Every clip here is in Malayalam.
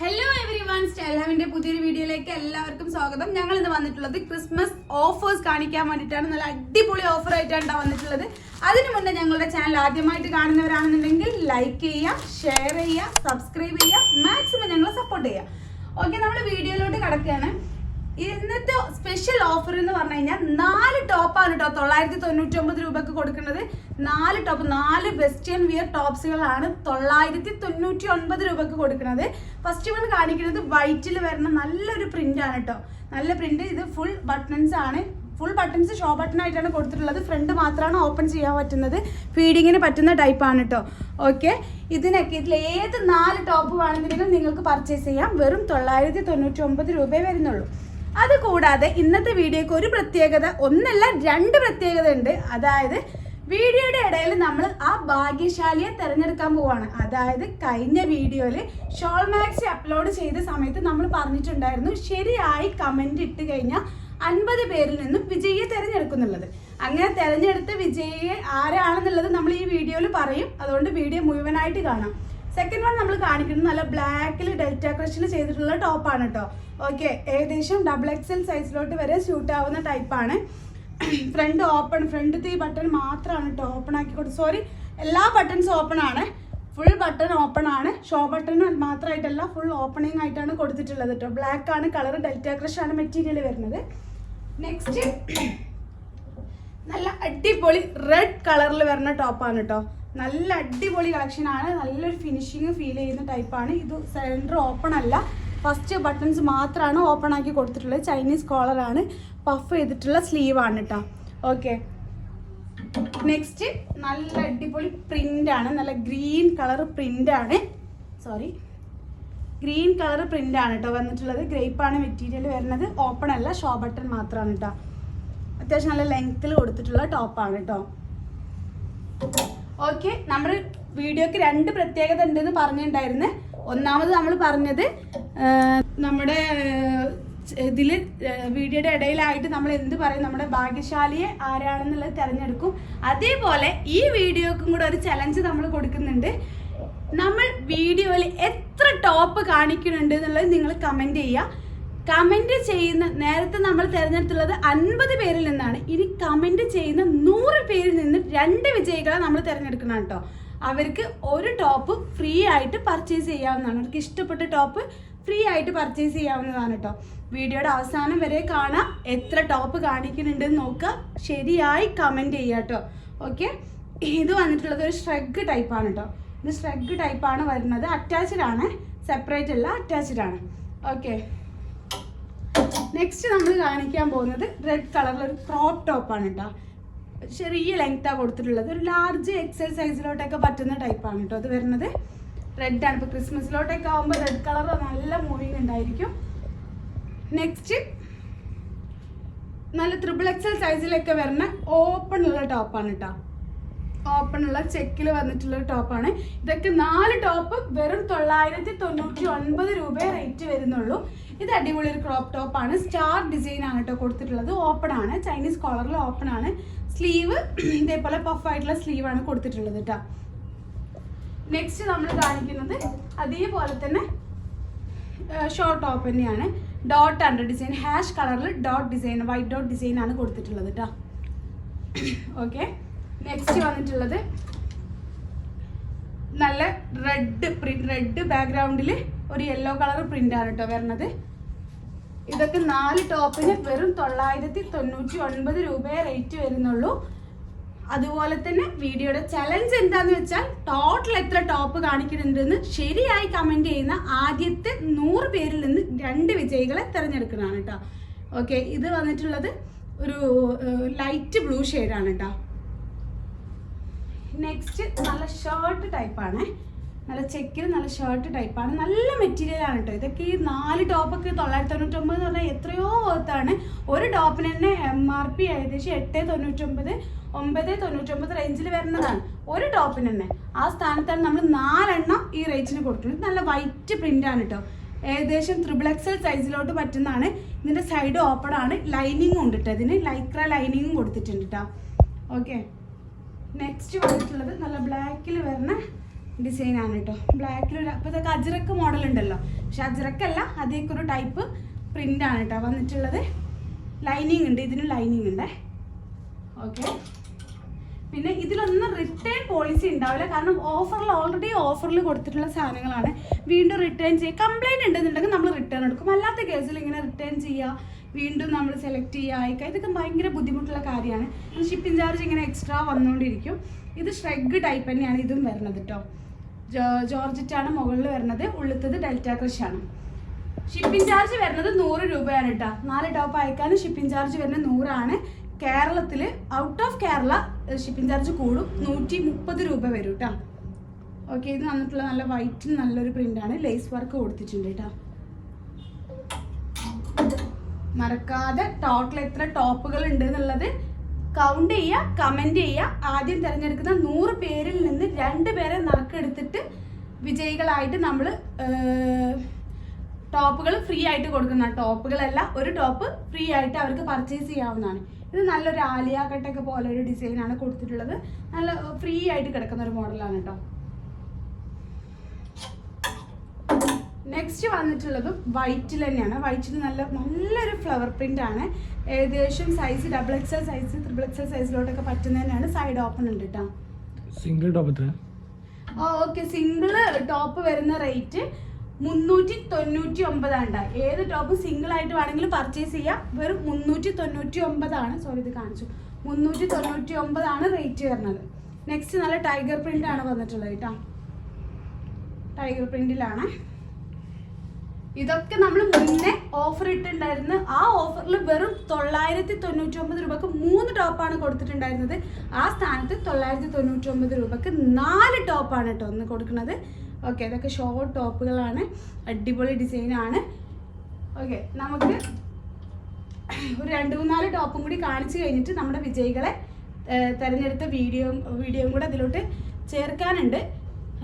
ഹലോ എവറി വൺ സ്റ്റൈൽഹാമിന്റെ പുതിയൊരു വീഡിയോയിലേക്ക് എല്ലാവർക്കും സ്വാഗതം. ഞങ്ങൾ ഇന്ന് വന്നിട്ടുള്ളത് ക്രിസ്മസ് ഓഫേഴ്സ് കാണിക്കാൻ വേണ്ടിയിട്ടാണ്. നല്ല അടിപൊളി ഓഫർ ആയിട്ടാണ് വന്നിട്ടുള്ളത്. അതിനു മുന്നേ ഞങ്ങളുടെ ചാനൽ ആദ്യമായിട്ട് കാണുന്നവരാണെന്നുണ്ടെങ്കിൽ ലൈക്ക് ചെയ്യുക ഷെയർ ചെയ്യുക സബ്സ്ക്രൈബ് ചെയ്യുക മാക്സിമം ഞങ്ങളെ സപ്പോർട്ട് ചെയ്യുക. ഓക്കെ നമ്മൾ വീഡിയോയിലോട്ട് കിടക്കുകയാണ്. ഇന്നത്തെ സ്പെഷ്യൽ ഓഫർ എന്ന് പറഞ്ഞു കഴിഞ്ഞാൽ നാല് ടോപ്പാണ് കേട്ടോ തൊള്ളായിരത്തി തൊണ്ണൂറ്റി ഒമ്പത് രൂപക്ക് കൊടുക്കുന്നത് നാല് ടോപ്പ് നാല് വെസ്റ്റേൺ വിയർ ടോപ്സുകളാണ് തൊള്ളായിരത്തി തൊണ്ണൂറ്റി ഒൻപത് രൂപക്ക് കൊടുക്കുന്നത്. ഫസ്റ്റ് വൺ കാണിക്കുന്നത് വൈറ്റിൽ വരുന്ന നല്ലൊരു പ്രിന്റ് ആണ് കേട്ടോ നല്ല പ്രിന്റ് ഇത് ഫുൾ ബട്ടൺസ് ആണ്. ഫുൾ ബട്ടൺസ് ഷോ ബട്ടൺ ആയിട്ടാണ് കൊടുത്തിട്ടുള്ളത്. ഫ്രണ്ട് മാത്രമാണ് ഓപ്പൺ ചെയ്യാൻ പറ്റുന്നത്. ഫീഡിങ്ങിന് പറ്റുന്ന ടൈപ്പാണ് കേട്ടോ ഓക്കെ ഇതിനൊക്കെ ഇതിൽ ഏത് നാല് ടോപ്പ് വേണമെങ്കിലും നിങ്ങൾക്ക് പർച്ചേസ് ചെയ്യാം. വെറും തൊള്ളായിരത്തി തൊണ്ണൂറ്റി ഒമ്പത് രൂപയെ വരുന്നുള്ളൂ. അതുകൂടാതെ ഇന്നത്തെ വീഡിയോയ്ക്ക് ഒരു പ്രത്യേകത ഒന്നല്ല രണ്ട് പ്രത്യേകത ഉണ്ട്. അതായത് വീഡിയോയുടെ ഇടയിൽ നമ്മൾ ആ ഭാഗ്യശാലിയെ തിരഞ്ഞെടുക്കാൻ പോവാണ്. അതായത് കഴിഞ്ഞ വീഡിയോയിൽ ഷോൾ മാക്സി അപ്ലോഡ് ചെയ്ത സമയത്ത് നമ്മൾ പറഞ്ഞിട്ടുണ്ടായിരുന്നു ശരിയായി കമന്റ് ഇട്ട് കഴിഞ്ഞാൽ അൻപത് പേരിൽ നിന്നും വിജയിയെ തിരഞ്ഞെടുക്കുന്നുള്ളത് അങ്ങനെ തിരഞ്ഞെടുത്ത വിജയിയെ ആരാണെന്നുള്ളത് നമ്മൾ ഈ വീഡിയോയിൽ പറയും. അതുകൊണ്ട് വീഡിയോ മുഴുവനായിട്ട് കാണാം. സെക്കൻഡ് വൺ നമ്മൾ കാണിക്കുന്നത് നല്ല ബ്ലാക്കിൽ ഡെൽറ്റ ക്രഷിൽ ചെയ്തിട്ടുള്ള ടോപ്പാണ് കേട്ടോ ഓക്കെ ഏകദേശം ഡബിൾ എക്സൽ സൈസിലോട്ട് വരെ സ്യൂട്ട് ആവുന്ന ടൈപ്പാണ് ഫ്രണ്ട് ഓപ്പൺ ഫ്രണ്ട് ഈ ബട്ടൺ മാത്രമാണ് കേട്ടോ ഓപ്പൺ ആക്കി കൊടുത്തു സോറി എല്ലാ ബട്ടൺസ് ഓപ്പൺ ആണ്. ഫുൾ ബട്ടൺ ഓപ്പൺ ആണ്. ഷോ ബട്ടൺ മാത്രമായിട്ടല്ല ഫുൾ ഓപ്പണിംഗ് ആയിട്ടാണ് കൊടുത്തിട്ടുള്ളത് കേട്ടോ ബ്ലാക്ക് ആണ് കളർ ഡെൽറ്റ ക്രഷ് ആണ് മെറ്റീരിയൽ വരുന്നത്. നെക്സ്റ്റ് നല്ല അടിപൊളി റെഡ് കളറിൽ വരുന്ന ടോപ്പാണ് കേട്ടോ നല്ല അടിപൊളി കളക്ഷൻ ആണ്. നല്ലൊരു ഫിനിഷിങ് ഫീൽ ചെയ്യുന്ന ടൈപ്പാണ് ഇത് സിലിണ്ടർ ഓപ്പൺ അല്ല. ഫസ്റ്റ് ബട്ടൺസ് മാത്രമാണ് ഓപ്പൺ ആക്കി കൊടുത്തിട്ടുള്ളത്. ചൈനീസ് കോളറാണ് പഫ് ചെയ്തിട്ടുള്ള സ്ലീവാണ് കേട്ടോ ഓക്കെ നെക്സ്റ്റ് നല്ല അടിപൊളി പ്രിന്റ് ആണ്. നല്ല ഗ്രീൻ കളർ പ്രിന്റ് ആണ്. സോറി ഗ്രീൻ കളർ പ്രിന്റ് ആണ് കേട്ടോ വന്നിട്ടുള്ളത്. ഗ്രേപ്പ് ആണ് മെറ്റീരിയൽ വരുന്നത്. ഓപ്പൺ അല്ല. ഷോ ബട്ടൺ മാത്രമാണ് കേട്ടോ അത്യാവശ്യം നല്ല ലെങ്ത്തിൽ കൊടുത്തിട്ടുള്ള ടോപ്പാണ് കേട്ടോ ഓക്കെ നമ്മൾ വീഡിയോക്ക് രണ്ട് പ്രത്യേകത ഉണ്ടെന്ന് പറഞ്ഞിട്ടുണ്ടായിരുന്നു ഒന്നാമത് നമ്മൾ പറഞ്ഞത് നമ്മുടെ ഇതിൽ വീഡിയോയുടെ ഇടയിലായിട്ട് നമ്മൾ എന്ത് പറയും നമ്മുടെ ഭാഗ്യശാലിയെ ആരാണെന്നുള്ളത് തിരഞ്ഞെടുക്കും. അതേപോലെ ഈ വീഡിയോക്കും കൂടെ ഒരു ചലഞ്ച് നമ്മൾ കൊടുക്കുന്നുണ്ട്. നമ്മൾ വീഡിയോയിൽ എത്ര ടോപ്പ് കാണിക്കുന്നുണ്ട് എന്നുള്ളത് നിങ്ങൾ കമന്റ് ചെയ്യുക കമന്റ് ചെയ്യുന്ന നേരത്തെ നമ്മൾ തിരഞ്ഞെടുത്തുള്ളത് അൻപത് പേരിൽ നിന്നാണ്. ഇനി കമന്റ് ചെയ്യുന്ന നൂറ് പേരിൽ നിന്ന് രണ്ട് വിജയികളെ നമ്മൾ തിരഞ്ഞെടുക്കണം കേട്ടോ. അവർക്ക് ഒരു ടോപ്പ് ഫ്രീ ആയിട്ട് പർച്ചേസ് ചെയ്യാവുന്നതാണ്. അവർക്ക് ഇഷ്ടപ്പെട്ട ടോപ്പ് ഫ്രീ ആയിട്ട് പർച്ചേസ് ചെയ്യാവുന്നതാണ് കേട്ടോ. വീഡിയോയുടെ അവസാനം വരെ കാണാം. എത്ര ടോപ്പ് കാണിക്കുന്നുണ്ടെന്ന് നോക്കുക. ശരിയായി കമന്റ് ചെയ്യുക കേട്ടോ. ഓക്കെ ഇത് വന്നിട്ടുള്ളത് ഒരു ഷ്രഗ് ടൈപ്പാണ് കേട്ടോ. ഇത് ഷ്രഗ് ടൈപ്പാണ് വരുന്നത്. അറ്റാച്ച്ഡ് ആണ്. സെപ്പറേറ്റ് അല്ല അറ്റാച്ച്ഡ് ആണ്. ഓക്കെ നെക്സ്റ്റ് നമ്മൾ കാണിക്കാൻ പോകുന്നത് റെഡ് കളറിൽ ഒരു ക്രോപ്പ് ടോപ്പാണ് കേട്ടോ ചെറിയ ലെങ്ത്താണ് കൊടുത്തിട്ടുള്ളത്. ഒരു ലാർജ് എക്സൽ സൈസിലോട്ടൊക്കെ പറ്റുന്ന ടൈപ്പാണ് കേട്ടോ അത് വരുന്നത്. റെഡ് ആണ്. ഇപ്പോൾ ക്രിസ്മസിലോട്ടൊക്കെ ആകുമ്പോൾ റെഡ് കളർ നല്ല മൂവിങ് ഉണ്ടായിരിക്കും. നെക്സ്റ്റ് നല്ല ത്രിബിൾ എക്സൽ സൈസിലൊക്കെ വരുന്ന ഓപ്പൺ ഉള്ള ടോപ്പാണ് കേട്ടോ ഓപ്പൺ ഉള്ള ചെക്കിൽ വന്നിട്ടുള്ള ടോപ്പാണ് ഇതൊക്കെ നാല് ടോപ്പ് വെറും തൊള്ളായിരത്തി തൊണ്ണൂറ്റി ഒൻപത് രൂപയെ റേറ്റ് വരുന്നുള്ളൂ. ഇത് അടിപൊളി ഒരു ക്രോപ്പ് ടോപ്പാണ് സ്റ്റാർ ഡിസൈൻ ആണ് കേട്ടോ കൊടുത്തിട്ടുള്ളത്. ഓപ്പൺ ആണ്. ചൈനീസ് കോളറിൽ ഓപ്പൺ ആണ്. സ്ലീവ് ഇതേപോലെ പഫ് ആയിട്ടുള്ള സ്ലീവ് ആണ് കൊടുത്തിട്ടുള്ളത് കേട്ടോ നെക്സ്റ്റ് നമ്മൾ കാണിക്കുന്നത് അതേപോലെ തന്നെ ഷോർട്ട് ടോപ്പ് തന്നെയാണ്. ഡോട്ട് ആണ് ഡിസൈൻ ഹാഷ് കളറിൽ dot design white dot design ആണ് കൊടുത്തിട്ടുള്ളത് കേട്ടോ ഓക്കെ നെക്സ്റ്റ് വന്നിട്ടുള്ളത് നല്ല റെഡ് പ്രിന്റ് റെഡ് ബാക്ക്ഗ്രൗണ്ടിൽ ഒരു യെല്ലോ കളർ പ്രിന്റ് ആണ് കേട്ടോ വരുന്നത് ഇതൊക്കെ നാല് ടോപ്പിന് വെറും തൊള്ളായിരത്തി തൊണ്ണൂറ്റി ഒൻപത് രൂപയെ റേറ്റ് വരുന്നുള്ളൂ. അതുപോലെ തന്നെ വീഡിയോയുടെ ചലഞ്ച് എന്താന്ന് വെച്ചാൽ ടോട്ടൽ എത്ര ടോപ്പ് കാണിക്കുന്നുണ്ടെന്ന് ശരിയായി കമന്റ് ചെയ്യുന്ന ആദ്യത്തെ നൂറ് പേരിൽ നിന്ന് രണ്ട് വിജയികളെ തിരഞ്ഞെടുക്കുന്നതാണ് കേട്ടോ ഓക്കെ ഇത് വന്നിട്ടുള്ളത് ഒരു ലൈറ്റ് ബ്ലൂ ഷെയ്ഡാണ് കേട്ടോ നെക്സ്റ്റ് നല്ല ഷർട്ട് ടൈപ്പാണ് നല്ല ചെക്കിൽ നല്ല ഷർട്ട് ടൈപ്പാണ് നല്ല മെറ്റീരിയലാണ് കേട്ടോ ഇതൊക്കെ ഈ നാല് ടോപ്പൊക്കെ തൊള്ളായിരത്തി തൊണ്ണൂറ്റൊമ്പത് എന്ന് പറഞ്ഞാൽ എത്രയോ വർത്താണ് ഒരു ടോപ്പിന് തന്നെ എം ആർ പി ഏകദേശം എട്ട് തൊണ്ണൂറ്റൊമ്പത് ഒമ്പത് തൊണ്ണൂറ്റൊമ്പത് റേഞ്ചിൽ വരുന്നതാണ് ഒരു ടോപ്പിന് തന്നെ. ആ സ്ഥാനത്താണ് നമ്മൾ നാലെണ്ണം ഈ റേഞ്ചിന് കൊടുക്കുന്നത് നല്ല വൈറ്റ് പ്രിന്റ് ആണ് കേട്ടോ ഏകദേശം ത്രിബിൾ എക്സൽ സൈസിലോട്ട് പറ്റുന്നതാണ്. ഇതിന്റെ സൈഡ് ഓപ്പൺ ആണ്. ലൈനിങ്ങും ഉണ്ട് കേട്ടോ ഇതിന്. ലൈക്ര ലൈനിങ്ങും കൊടുത്തിട്ടുണ്ട് കേട്ടോ ഓക്കെ നെക്സ്റ്റ് വന്നിട്ടുള്ളത് നല്ല ബ്ലാക്കിൽ വരുന്ന ഡിസൈൻ ആണ് കേട്ടോ ബ്ലാക്കിൽ ഒരു അപ്പോൾ ഇതൊക്കെ മോഡൽ ഉണ്ടല്ലോ പക്ഷെ അജ്രക്കല്ല അതേക്ക് ഒരു ടൈപ്പ് പ്രിന്റ് ആണ് കേട്ടോ വന്നിട്ടുള്ളത്. ലൈനിങ് ഉണ്ട് ഇതിന് ലൈനിങ് ഉണ്ട്. ഓക്കെ പിന്നെ ഇതിലൊന്നും റിട്ടേൺ പോളിസി ഉണ്ടാവില്ല. കാരണം ഓഫറിൽ ഓൾറെഡി ഓഫറിൽ കൊടുത്തിട്ടുള്ള സാധനങ്ങളാണ്. വീണ്ടും റിട്ടേൺ ചെയ്യുക കംപ്ലൈന്റ് ഉണ്ടെന്നുണ്ടെങ്കിൽ നമ്മൾ റിട്ടേൺ എടുക്കും. അല്ലാത്ത കേസിൽ ഇങ്ങനെ റിട്ടേൺ ചെയ്യുക വീണ്ടും നമ്മൾ സെലക്ട് ചെയ്യുക അയക്കുക ഇതൊക്കെ ഭയങ്കര ബുദ്ധിമുട്ടുള്ള കാര്യമാണ്. ഷിപ്പിംഗ് ചാർജ് ഇങ്ങനെ എക്സ്ട്രാ വന്നുകൊണ്ടിരിക്കും ഇത് ഷ്രെഗ് ടൈപ്പ് തന്നെയാണ് ഇതും വരുന്നത് കേട്ടോ ജോർജറ്റാണ് മുകളിൽ വരുന്നത് ഉള്ളത്തത് ഡെൽറ്റ ക്രഷാണ് ഷിപ്പിംഗ് ചാർജ് വരുന്നത് നൂറ് രൂപയാണ് കേട്ടോ നാല് ടോപ്പ് അയക്കാൻ ഷിപ്പിംഗ് ചാർജ് വരുന്നത് നൂറാണ്. കേരളത്തിൽ out of Kerala shipping charge കൂടും. നൂറ്റി മുപ്പത് രൂപ വരും കേട്ടോ ഓക്കെ ഇത് വന്നിട്ടുള്ള നല്ല വൈറ്റിൽ നല്ലൊരു പ്രിന്റാണ് ലേസ് വർക്ക് കൊടുത്തിട്ടുണ്ട് കേട്ടോ മറക്കാതെ ടോട്ടൽ എത്ര ടോപ്പുകൾ ഉണ്ട് എന്നുള്ളത് കൗണ്ട് ചെയ്യുക കമന്റ് ചെയ്യുക. ആദ്യം തിരഞ്ഞെടുക്കുന്ന നൂറ് പേരിൽ നിന്ന് രണ്ട് പേരെ നറുക്കെടുത്തിട്ട് വിജയികളായിട്ട് നമ്മൾ ടോപ്പുകൾ ഫ്രീ ആയിട്ട് കൊടുക്കുന്ന ടോപ്പുകളല്ല ഒരു ടോപ്പ് ഫ്രീ ആയിട്ട് അവർക്ക് പർച്ചേസ് ചെയ്യാവുന്നതാണ്. ഇത് നല്ലൊരു ആലിയ കട്ടൊക്കെ പോലെ ഒരു ഡിസൈനാണ് കൊടുത്തിട്ടുള്ളത്. നല്ല ഫ്രീ ആയിട്ട് കിടക്കുന്ന ഒരു മോഡലാണ് കേട്ടോ നെക്സ്റ്റ് വന്നിട്ടുള്ളത് വൈറ്റിൽ തന്നെയാണ്. വൈറ്റിൽ നല്ല നല്ലൊരു ഫ്ലവർ പ്രിന്റ് ആണ്. ഏകദേശം size double XL size triple XL സൈസിലോട്ടൊക്കെ പറ്റുന്ന തന്നെയാണ്. സൈഡ് ഓപ്പൺ ഉണ്ട് കേട്ടോ single top okay single top വരുന്ന റേറ്റ് മുന്നൂറ്റി തൊണ്ണൂറ്റി ഒമ്പതാണ് ഏത് ടോപ്പ് സിംഗിൾ ആയിട്ട് വേണമെങ്കിലും പർച്ചേസ് ചെയ്യാം. വെറും മുന്നൂറ്റി തൊണ്ണൂറ്റി ഒമ്പതാണ് സോറി ഇത് കാണിച്ചു. മുന്നൂറ്റി തൊണ്ണൂറ്റി ഒമ്പതാണ് റേറ്റ് വരുന്നത്. നെക്സ്റ്റ് നല്ല ടൈഗർ പ്രിന്റ് ആണ് വന്നിട്ടുള്ളത് കേട്ടോ ടൈഗർ പ്രിന്റിലാണ് ഇതൊക്കെ നമ്മൾ മുന്നേ ഓഫർ ഇട്ടിട്ടുണ്ടായിരുന്ന. ആ ഓഫറിൽ വെറും തൊള്ളായിരത്തി തൊണ്ണൂറ്റി ഒമ്പത് രൂപക്ക് മൂന്ന് ടോപ്പാണ് കൊടുത്തിട്ടുണ്ടായിരുന്നത്. ആ സ്ഥാനത്ത് തൊള്ളായിരത്തി തൊണ്ണൂറ്റി ഒമ്പത് രൂപക്ക് നാല് ടോപ്പാണ് കേട്ടോ ഒന്ന് കൊടുക്കുന്നത്. ഓക്കെ ഇതൊക്കെ ഷോർട്ട് ടോപ്പുകളാണ് അടിപൊളി ഡിസൈനാണ് ഓക്കെ നമുക്ക് ഒരു രണ്ട് മൂന്നാൽ ടോപ്പും കൂടി കാണിച്ചു കഴിഞ്ഞിട്ട് നമ്മുടെ വിജയികളെ തിരഞ്ഞെടുത്ത വീഡിയോ വീഡിയോയും കൂടെ അതിലോട്ട് ചേർക്കാനുണ്ട്.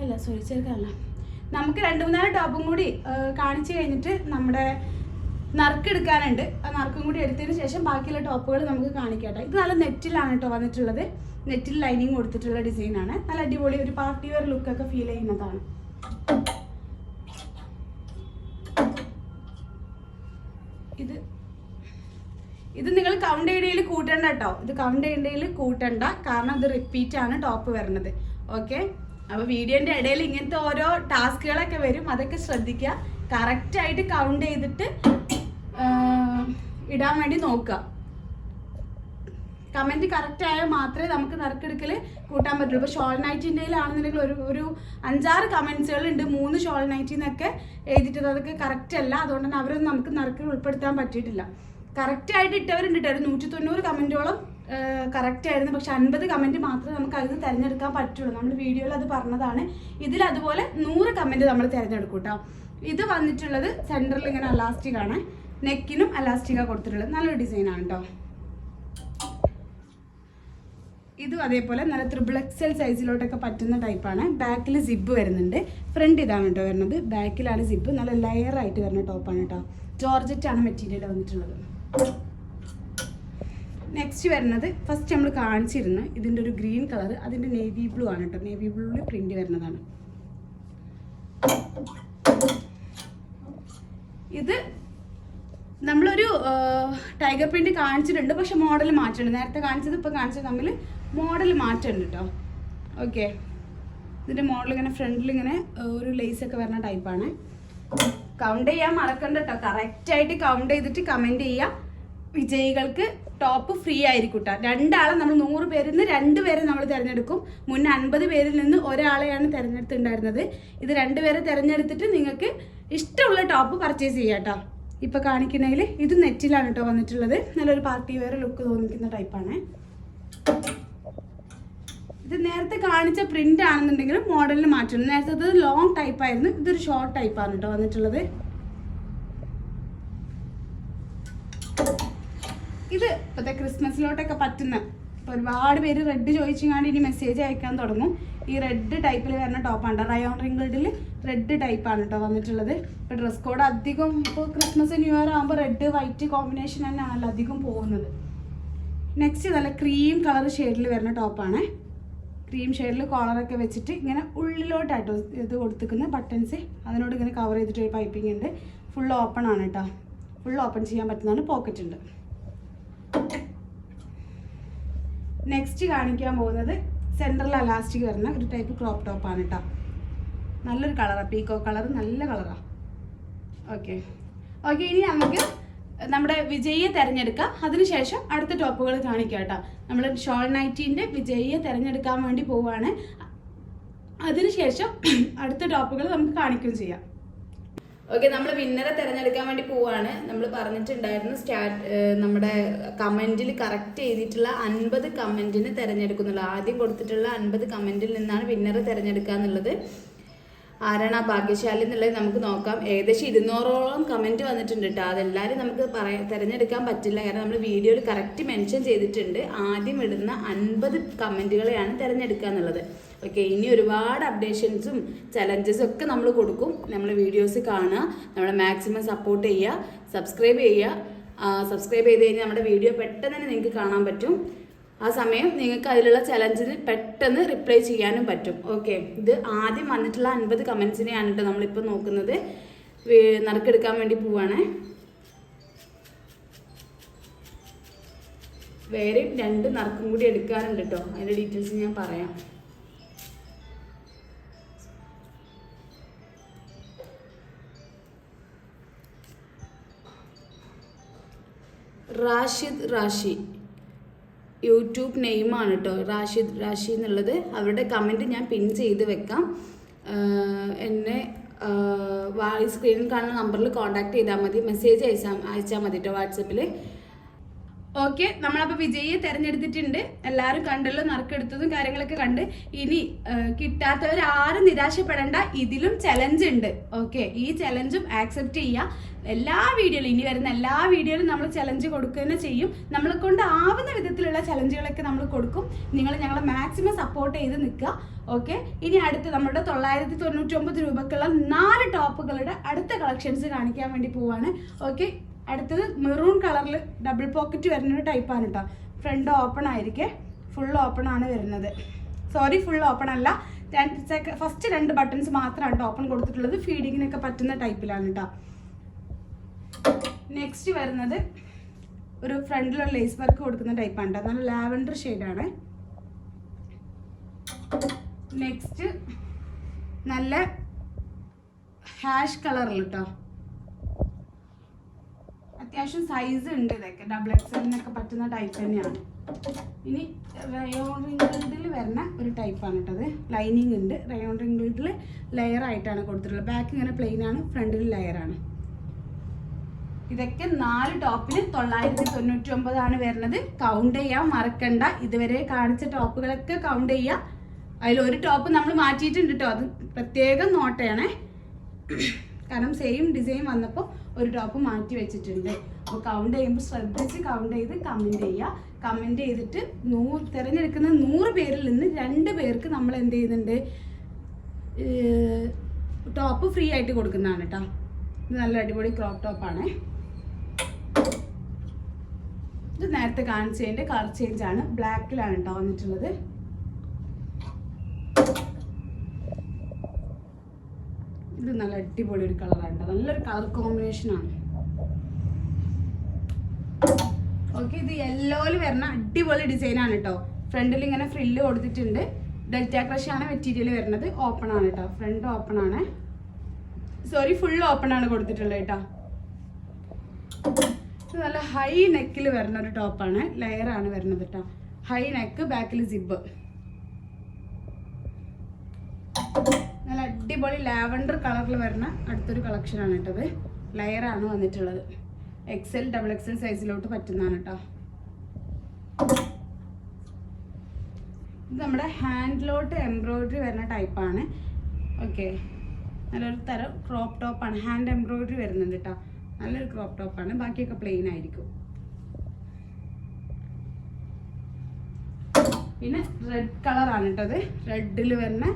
അല്ല സോറി ചേർക്കാനല്ല നമുക്ക് രണ്ട് മൂന്നാൽ ടോപ്പും കൂടി കാണിച്ചു കഴിഞ്ഞിട്ട് നമ്മുടെ നറുക്കെടുക്കാനുണ്ട് ആ നറുക്കും കൂടി എടുത്തതിന് ശേഷം ബാക്കിയുള്ള ടോപ്പുകൾ നമുക്ക് കാണിക്കട്ടെ. ഇത് നല്ല നെറ്റിലാണ് കേട്ടോ വന്നിട്ടുള്ളത്. നെറ്റിൽ ലൈനിങ് കൊടുത്തിട്ടുള്ള ഡിസൈനാണ്. നല്ല അടിപൊളി ഒരു പാർട്ടി വെയർ ലുക്കൊക്കെ ഫീൽ ചെയ്യുന്നതാണ്. ഇത് ഇത് നിങ്ങൾ കൗണ്ട് ചെയ്യണയിൽ കൂട്ടണ്ട കേട്ടോ ഇത് കൗണ്ട് ചെയ്യേണ്ടതിൽ കൂട്ടണ്ട. കാരണം ഇത് റിപ്പീറ്റ് ആണ് ടോപ്പ് വരുന്നത്. ഓക്കെ അപ്പോൾ വീഡിയോന്റെ ഇടയിൽ ഇങ്ങനത്തെ ഓരോ ടാസ്കുകളൊക്കെ വരും. അതൊക്കെ ശ്രദ്ധിക്കുക. കറക്റ്റ് ആയിട്ട് കൗണ്ട് ചെയ്തിട്ട് ഇടാൻ വേണ്ടി നോക്കുക. കമന്റ് കറക്റ്റ് ആയാൽ മാത്രമേ നമുക്ക് നറുക്കെടുക്കൽ കൂട്ടാൻ പറ്റുള്ളൂ. ഇപ്പോൾ ഷോൾ നൈറ്റിന്റെ ആണെന്നുണ്ടെങ്കിൽ ഒരു ഒരു അഞ്ചാറ് കമൻസുകൾ ഉണ്ട്. മൂന്ന് ഷോൾ നൈറ്റിൽ നിന്നൊക്കെ എഴുതിയിട്ടത് അതൊക്കെ കറക്റ്റ് അല്ല. അതുകൊണ്ട് തന്നെ അവരൊന്നും നമുക്ക് നറുക്കിൽ ഉൾപ്പെടുത്താൻ പറ്റിയിട്ടില്ല. കറക്റ്റ് ആയിട്ട് ഇട്ടവരുണ്ട് കേട്ടോ. ഒരു നൂറ്റി തൊണ്ണൂറ് കമന്റോളം കറക്റ്റ് ആയിരുന്നു. പക്ഷെ അൻപത് കമന്റ് മാത്രമേ നമുക്ക് അതിൽ നിന്ന് തിരഞ്ഞെടുക്കാൻ പറ്റുള്ളൂ. നമ്മൾ വീഡിയോയിൽ അത് പറഞ്ഞതാണ്. ഇതിൽ അതുപോലെ നൂറ് കമന്റ് നമ്മൾ തിരഞ്ഞെടുക്കും കേട്ടോ ഇത് വന്നിട്ടുള്ളത് സെന്ററിൽ ഇങ്ങനെ അലാസ്റ്റിക് ആണ്. നെക്കിനും അലാസ്റ്റിക്കാണ് കൊടുത്തിട്ടുള്ളത്. നല്ലൊരു ഡിസൈനാണ് കേട്ടോ ഇതും അതേപോലെ നല്ല ത്രിബിൾ എക്സൽ സൈസിലോട്ടൊക്കെ പറ്റുന്ന ടൈപ്പാണ് ബാക്കിൽ സിബ് വരുന്നുണ്ട്. ഫ്രണ്ട് ഇതാണ് കേട്ടോ വരുന്നത്. ബാക്കിലാണ് സിബ് നല്ല ലെയർ ആയിട്ട് വരുന്ന ടോപ്പാണ് കേട്ടോ ജോർജറ്റ് ആണ് മെറ്റീരിയൽ വന്നിട്ടുള്ളത്. നെക്സ്റ്റ് വരുന്നത് ഫസ്റ്റ് നമ്മൾ കാണിച്ചിരുന്ന ഇതിന്റെ ഒരു ഗ്രീൻ കളർ അതിന്റെ നേവി ബ്ലൂ ആണ് കേട്ടോ നേവി ബ്ലൂവിൽ പ്രിന്റ് വരുന്നതാണ്. ഇത് നമ്മളൊരു ടൈഗർ പ്രിന്റ് കാണിച്ചിട്ടുണ്ട് പക്ഷെ മോഡൽ മാറ്റമുണ്ട് നേരത്തെ കാണിച്ചത് ഇപ്പോൾ കാണിച്ചത് തമ്മിൽ മോഡൽ മാറ്റമുണ്ട് കേട്ടോ ഓക്കെ ഇതിന്റെ മോഡൽ ഇങ്ങനെ ഫ്രണ്ടിൽ ഇങ്ങനെ ഒരു ലേസ് ഒക്കെ വരുന്ന ടൈപ്പാണ് കൗണ്ട് ചെയ്യാൻ മറക്കണ്ട കേട്ടോ കറക്റ്റായിട്ട് കൗണ്ട് ചെയ്തിട്ട് കമന്റ് ചെയ്യുക വിജയികൾക്ക് ടോപ്പ് ഫ്രീ ആയിരിക്കും കേട്ടോ രണ്ടാളെ നമ്മൾ നൂറ് പേരിൽ നിന്ന് രണ്ട് പേരെ നമ്മൾ തിരഞ്ഞെടുക്കും. മുന്നേ അൻപത് പേരിൽ നിന്ന് ഒരാളെയാണ് തിരഞ്ഞെടുത്തിട്ടുണ്ടായിരുന്നത് ഇത് രണ്ട് പേരെ തിരഞ്ഞെടുത്തിട്ട് നിങ്ങൾക്ക് ഇഷ്ടമുള്ള ടോപ്പ് പർച്ചേസ് ചെയ്യാം കേട്ടോ ഇപ്പൊ ഇത് നെറ്റിലാണ് കേട്ടോ വന്നിട്ടുള്ളത്. നല്ലൊരു പാർട്ടി വെയർ ലുക്ക് തോന്നിക്കുന്ന ടൈപ്പാണ് ഇത് നേരത്തെ കാണിച്ച പ്രിന്റ് ആണെന്നുണ്ടെങ്കിലും മോഡലിന് മാറ്റണം നേരത്തെ ഇത് ലോങ് ടൈപ്പായിരുന്നു ഇതൊരു ഷോർട്ട് ടൈപ്പാണ് കേട്ടോ വന്നിട്ടുള്ളത്. ഇത് ഇപ്പോഴത്തെ ക്രിസ്മസിലോട്ടൊക്കെ പറ്റുന്ന. ഇപ്പോൾ ഒരുപാട് പേര് റെഡ് ചോദിച്ചിങ്ങാണ്ട് ഇനി മെസ്സേജ് അയക്കാൻ തുടങ്ങും. ഈ റെഡ് ടൈപ്പിൽ വരുന്ന ടോപ്പാണ് റയോൺ റിംഗിൾഡിൽ റെഡ് ടൈപ്പാണ് കേട്ടോ വന്നിട്ടുള്ളത്. ഇപ്പോൾ ഡ്രസ് കോഡ് അധികം ഇപ്പോൾ ക്രിസ്മസ് ന്യൂ ഇയർ ആകുമ്പോൾ റെഡ് വൈറ്റ് കോമ്പിനേഷൻ തന്നെയാണല്ലോ അധികം പോകുന്നത്. നെക്സ്റ്റ് നല്ല ക്രീം കളർ ഷെയ്ഡിൽ വരുന്ന ടോപ്പാണ് ക്രീം ഷെയ്ഡിൽ കോളറൊക്കെ വെച്ചിട്ട് ഇങ്ങനെ ഉള്ളിലോട്ടാട്ടോ ഇത് കൊടുത്തിരിക്കുന്ന ബട്ടൺസ് അതിനോട് ഇങ്ങനെ കവർ ചെയ്തിട്ട് ഒരു പൈപ്പിംഗ് ഉണ്ട്. ഫുൾ ഓപ്പൺ ആണ് കേട്ടോ ഫുൾ ഓപ്പൺ ചെയ്യാൻ പറ്റുന്നതാണ് പോക്കറ്റ് ഉണ്ട്. നെക്സ്റ്റ് കാണിക്കാൻ പോകുന്നത് സെൻട്രൽ അലാസ്റ്റിക് വരുന്ന ഒരു ടൈപ്പ് ക്രോപ്പ് ടോപ്പാണ് കേട്ടോ നല്ലൊരു കളറാണ് പീക്കോ കളർ നല്ല കളറാണ് ഓക്കെ ഓക്കെ ഇനി നമുക്ക് നമ്മുടെ വിജയിയെ തിരഞ്ഞെടുക്കാം. അതിനുശേഷം അടുത്ത ടോപ്പുകൾ കാണിക്കാം കേട്ടോ നമ്മൾ ഷോൾ നൈറ്റീന്റെ വിജയിയെ തിരഞ്ഞെടുക്കാൻ വേണ്ടി പോവുകയാണ് അതിനുശേഷം അടുത്ത ടോപ്പുകൾ നമുക്ക് കാണിക്കുകയും ചെയ്യാം. ഓക്കെ നമ്മൾ വിന്നറെ തിരഞ്ഞെടുക്കാൻ വേണ്ടി പോവാണ്. നമ്മൾ പറഞ്ഞിട്ടുണ്ടായിരുന്നു സ്റ്റാർട്ട് നമ്മുടെ കമന്റിൽ കറക്റ്റ് ചെയ്തിട്ടുള്ള അൻപത് കമന്റിന് തിരഞ്ഞെടുക്കുന്നുള്ളൂ ആദ്യം കൊടുത്തിട്ടുള്ള അൻപത് കമന്റിൽ നിന്നാണ് വിന്നറെ തിരഞ്ഞെടുക്കുക എന്നുള്ളത്. ആരാണ് ആ ഭാഗ്യശാലി എന്നുള്ളത് നമുക്ക് നോക്കാം. ഏകദേശം ഇരുന്നൂറോളം കമന്റ് വന്നിട്ടുണ്ട് കേട്ടോ അതെല്ലാവരും നമുക്ക് പറയാൻ തിരഞ്ഞെടുക്കാൻ പറ്റില്ല. കാരണം നമ്മൾ വീഡിയോയിൽ കറക്റ്റ് മെൻഷൻ ചെയ്തിട്ടുണ്ട്. ആദ്യം ഇടുന്ന അൻപത് കമന്റുകളെയാണ് തിരഞ്ഞെടുക്കുക എന്നുള്ളത്. ഓക്കെ ഇനി ഒരുപാട് അപ്ഡേഷൻസും ചലഞ്ചസും ഒക്കെ നമ്മൾ കൊടുക്കും. നമ്മൾ വീഡിയോസ് കാണുക നമ്മളെ മാക്സിമം സപ്പോർട്ട് ചെയ്യുക സബ്സ്ക്രൈബ് ചെയ്യുക. സബ്സ്ക്രൈബ് ചെയ്ത് കഴിഞ്ഞാൽ നമ്മുടെ വീഡിയോ പെട്ടെന്ന് തന്നെ നിങ്ങൾക്ക് കാണാൻ പറ്റും. ആ സമയം നിങ്ങൾക്ക് അതിലുള്ള ചലഞ്ചിന് പെട്ടെന്ന് റിപ്ലൈ ചെയ്യാനും പറ്റും. ഓക്കെ ഇത് ആദ്യം വന്നിട്ടുള്ള അൻപത് കമൻസിനെയാണ് കേട്ടോ നമ്മളിപ്പോൾ നോക്കുന്നത്. നറുക്കെടുക്കാൻ വേണ്ടി പോവാണ്. വേറെ രണ്ട് നറുക്കും കൂടി എടുക്കാറുണ്ട് കേട്ടോ അതിന്റെ ഡീറ്റെയിൽസ് ഞാൻ പറയാം. റാഷിദ് റാഷി. യൂട്യൂബ് നെയിമാണ് കേട്ടോ റാഷിദ് റാഷി എന്നുള്ളത്. അവരുടെ കമന്റ് ഞാൻ പിൻ ചെയ്ത് വെക്കാം. എന്നെ ഈ സ്ക്രീനിൽ കാണുന്ന നമ്പറിൽ കോൺടാക്ട് ചെയ്താൽ മതി. മെസ്സേജ് അയച്ചാൽ അയച്ചാൽ മതി കേട്ടോ വാട്സപ്പിൽ ഓക്കെ നമ്മളപ്പോൾ വിജയിയെ തിരഞ്ഞെടുത്തിട്ടുണ്ട്. എല്ലാവരും കണ്ടല്ലോ നറുക്കെടുത്തതും കാര്യങ്ങളൊക്കെ കണ്ട്. ഇനി കിട്ടാത്തവർ ആരും നിരാശപ്പെടേണ്ട ഇതിലും ചലഞ്ച് ഉണ്ട്. ഓക്കെ ഈ ചലഞ്ചും ആക്സെപ്റ്റ് ചെയ്യുക എല്ലാ വീഡിയോയിലും ഇനി വരുന്ന എല്ലാ വീഡിയോയിലും നമ്മൾ ചലഞ്ച് കൊടുക്കുക തന്നെ ചെയ്യും. നമ്മളെ കൊണ്ട് ആവുന്ന വിധത്തിലുള്ള ചലഞ്ചുകളൊക്കെ നമ്മൾ കൊടുക്കും. നിങ്ങൾ ഞങ്ങളെ മാക്സിമം സപ്പോർട്ട് ചെയ്ത് നിൽക്കുക. ഓക്കെ ഇനി അടുത്ത് നമ്മുടെ തൊള്ളായിരത്തി തൊണ്ണൂറ്റി ഒമ്പത് രൂപക്കുള്ള നാല് ടോപ്പുകളുടെ അടുത്ത കളക്ഷൻസ് കാണിക്കാൻ വേണ്ടി പോവാണ്. ഓക്കെ അടുത്തത് മെറൂൺ കളറിൽ ഡബിൾ പോക്കറ്റ് വരുന്ന ഒരു ടൈപ്പാണ് കേട്ടോ ഫ്രണ്ട് ഓപ്പൺ ആയിരിക്കേ ഫുൾ ഓപ്പൺ ആണ് വരുന്നത്. സോറി ഫുൾ ഓപ്പൺ അല്ല. രണ്ട് സെക്ക ഫസ്റ്റ് രണ്ട് ബട്ടൺസ് മാത്രമാണ് ഓപ്പൺ കൊടുത്തിട്ടുള്ളത്. ഫീഡിങ്ങിനൊക്കെ പറ്റുന്ന ടൈപ്പിലാണ് കേട്ടോ നെക്സ്റ്റ് വരുന്നത് ഒരു ഫ്രണ്ടിലുള്ള ലേസ് വർക്ക് കൊടുക്കുന്ന ടൈപ്പാണ് കേട്ടോ നല്ല ലാവൻഡർ ഷെയ്ഡാണ് നെക്സ്റ്റ് നല്ല ഹാഷ് കളറിൽ കേട്ടോ അത്യാവശ്യം സൈസ് ഉണ്ട്. ഇതൊക്കെ ഡബിൾ എക്സലിനൊക്കെ പറ്റുന്ന ടൈപ്പ് തന്നെയാണ്. ഇനി റയോൺ റിംഗിൾഡിൽ വരുന്ന ഒരു ടൈപ്പാണ് കേട്ടത് ലൈനിങ് ഉണ്ട്. റയോൺ റിംഗിൾഡിൽ ലെയർ ആയിട്ടാണ് കൊടുത്തിട്ടുള്ളത്. ബാക്ക് ഇങ്ങനെ പ്ലെയിൻ ആണ് ഫ്രണ്ടിൽ ലെയർ ആണ്. ഇതൊക്കെ നാല് ടോപ്പിൽ തൊള്ളായിരത്തി തൊണ്ണൂറ്റി ഒമ്പതാണ് വരുന്നത്. കൗണ്ട് ചെയ്യാൻ മറക്കണ്ട. ഇതുവരെ കാണിച്ച ടോപ്പുകളൊക്കെ കൗണ്ട് ചെയ്യുക അതിൽ ഒരു ടോപ്പ് നമ്മൾ മാറ്റിയിട്ടുണ്ട് കേട്ടോ അത് പ്രത്യേകം നോട്ടയാണേ. കാരണം സെയിം ഡിസൈൻ വന്നപ്പോൾ ഒരു ടോപ്പ് മാറ്റി വെച്ചിട്ടുണ്ട്. അപ്പോൾ കൗണ്ട് ചെയ്യുമ്പോൾ ശ്രദ്ധിച്ച് കൗണ്ട് ചെയ്ത് കമന്റ് ചെയ്യുക. കമന്റ് ചെയ്തിട്ട് നൂറ് തിരഞ്ഞെടുക്കുന്ന നൂറ് പേരിൽ നിന്ന് രണ്ട് പേർക്ക് നമ്മൾ എന്ത് ചെയ്യുന്നുണ്ട്? ടോപ്പ് ഫ്രീ ആയിട്ട് കൊടുക്കുന്നതാണ് കേട്ടോ ഇത് നല്ല അടിപൊളി ക്രോപ്പ് ടോപ്പാണ് ഇത് നേരത്തെ കാണിച്ചതിന്റെ കളർ ചേഞ്ച് ആണ്. ബ്ലാക്കിലാണ് കേട്ടോ വന്നിട്ടുള്ളത്. ഇത് നല്ല അടിപൊളി ഒരു കളറാണ് നല്ലൊരു കളർ കോമ്പിനേഷൻ ആണ്. ഓക്കെ ഇത് യെല്ലോയിൽ വരുന്ന അടിപൊളി ഡിസൈനാണ് കേട്ടോ ഫ്രണ്ടിൽ ഇങ്ങനെ ഫ്രില്ല് കൊടുത്തിട്ടുണ്ട്. ഡെൽറ്റ ക്രഷ് ആണ് മെറ്റീരിയൽ വരുന്നത്. ഓപ്പൺ ആണ് കേട്ടോ ഫ്രണ്ട് ഓപ്പൺ ആണ്. സോറി ഫുൾ ഓപ്പൺ ആണ് കൊടുത്തിട്ടുള്ളത് കേട്ടോ നല്ല ഹൈ നെക്കിൽ വരുന്ന ഒരു ടോപ്പാണ് ലെയർ ആണ് വരുന്നത് കേട്ടോ ഹൈ നെക്ക് ബാക്കിൽ സിബ് നല്ല അടിപൊളി ലാവൻഡർ കളറിൽ വരുന്ന അടുത്തൊരു കളക്ഷനാണ് കേട്ടത് ലെയറാണ് വന്നിട്ടുള്ളത്. എക്സൽ ഡബിൾ എക്സൽ സൈസിലോട്ട് പറ്റുന്നതാണ് കേട്ടോ. ഇത് നമ്മുടെ ഹാൻഡിലോട്ട് എംബ്രോയിഡറി വരുന്ന ടൈപ്പാണ് ഓക്കെ നല്ലൊരു തരം ക്രോപ്പ് ടോപ്പാണ് ഹാൻഡ് എംബ്രോയിഡറി വരുന്നുണ്ട് കേട്ടോ. നല്ലൊരു ക്രോപ്പ് ടോപ്പാണ് ബാക്കിയൊക്കെ പ്ലെയിൻ ആയിരിക്കും. പിന്നെ റെഡ് കളറാണ് കേട്ടത് റെഡിൽ വരുന്ന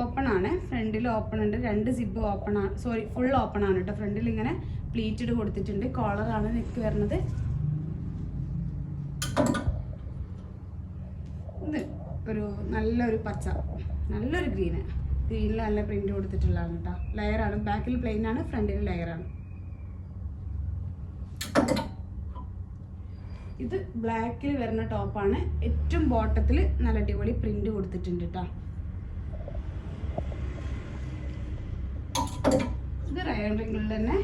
ഓപ്പൺ ആണ് ഫ്രണ്ടിൽ ഓപ്പൺ ഉണ്ട് രണ്ട് സിബ് ഓപ്പൺ ആണ് സോറി ഫുൾ ഓപ്പൺ ആണ് കേട്ടോ ഫ്രണ്ടിൽ ഇങ്ങനെ പ്ലീറ്റഡ് കൊടുത്തിട്ടുണ്ട്. കോളറാണ് നെക്ക് വരുന്നത് ഒരു നല്ലൊരു പച്ച നല്ലൊരു ഗ്രീന്. ഗ്രീനിൽ നല്ല പ്രിന്റ് കൊടുത്തിട്ടുള്ളതാണ് കേട്ടോ ലെയറാണ്. ബാക്കിൽ പ്ലെയിൻ ആണ് ഫ്രണ്ടിൽ ലെയറാണ്. ഇത് ബ്ലാക്കിൽ വരുന്ന ടോപ്പാണ്. ഏറ്റവും ബോട്ടത്തിൽ നല്ല അടിപൊളി പ്രിന്റ് കൊടുത്തിട്ടുണ്ട് കേട്ടോ റയൺ റിംഗിൽ തന്നെ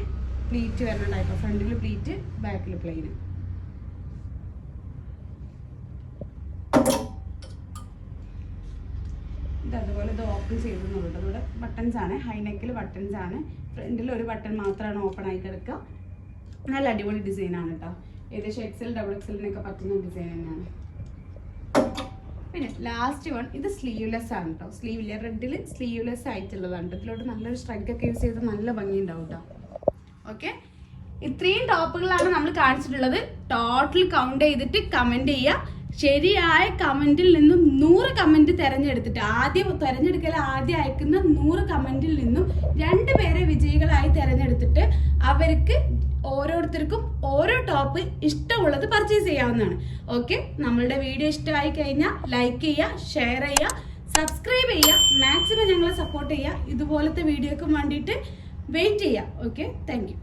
പ്ലീറ്റ് വരുന്ന ടൈപ്പ് ഫ്രണ്ടിൽ പ്ലീറ്റ് ബാക്കിൽ പ്ലെയിൻ ഇത് അതുപോലെ ഇത് ഓപ്പൺ ചെയ്തെന്നുള്ളത് ഇവിടെ ബട്ടൺസ് ആണ്. ഹൈനെക്കിൽ ബട്ടൺസ് ആണ്. ഫ്രണ്ടിൽ ഒരു ബട്ടൺ മാത്രമാണ് ഓപ്പൺ ആയി കിടക്കുക. നല്ല അടിപൊളി ഡിസൈൻ ആണ് കേട്ടോ. ഏകദേശം എക്സൽ ഡബിൾ എക്സലിനൊക്കെ പറ്റുന്ന ഡിസൈൻ തന്നെയാണ്. പിന്നെ ലാസ്റ്റ് വൺ ഇത് സ്ലീവ്ലെസ് ആണ് കേട്ടോ സ്ലീവില്ല റെഡിൽ സ്ലീവ്ലെസ് ആയിട്ടുള്ളതാണ്. ഇതിലോട്ട് നല്ലൊരു സ്ട്രൈക്കൊക്കെ യൂസ് ചെയ്ത് നല്ല ഭംഗി ഉണ്ടാവും കേട്ടോ ഓക്കെ ഇത്രയും ടോപ്പുകളാണ് നമ്മൾ കാണിച്ചിട്ടുള്ളത്. ടോട്ടൽ കൗണ്ട് ചെയ്തിട്ട് കമന്റ് ചെയ്യുക. ശരിയായ കമന്റിൽ നിന്നും നൂറ് കമന്റ് തിരഞ്ഞെടുത്തിട്ട് ആദ്യം തിരഞ്ഞെടുക്കൽ ആദ്യം അയക്കുന്ന നൂറ് കമന്റിൽ നിന്നും രണ്ട് പേരെ വിജയികളായി തിരഞ്ഞെടുത്തിട്ട് അവർക്ക് ഓരോരുത്തർക്കും ഓരോ ടോപ്പ് ഇഷ്ടമുള്ളത് പർച്ചേസ് ചെയ്യാവുന്നതാണ്. ഓക്കെ? നമ്മളുടെ വീഡിയോ ഇഷ്ടമായി കഴിഞ്ഞാൽ ലൈക്ക് ചെയ്യുക ഷെയർ ചെയ്യുക സബ്സ്ക്രൈബ് ചെയ്യുക മാക്സിമം ഞങ്ങളെ സപ്പോർട്ട് ചെയ്യുക ഇതുപോലത്തെ വീഡിയോക്കും വേണ്ടിയിട്ട് വെയിറ്റ് ചെയ്യുക ഓക്കെ? താങ്ക്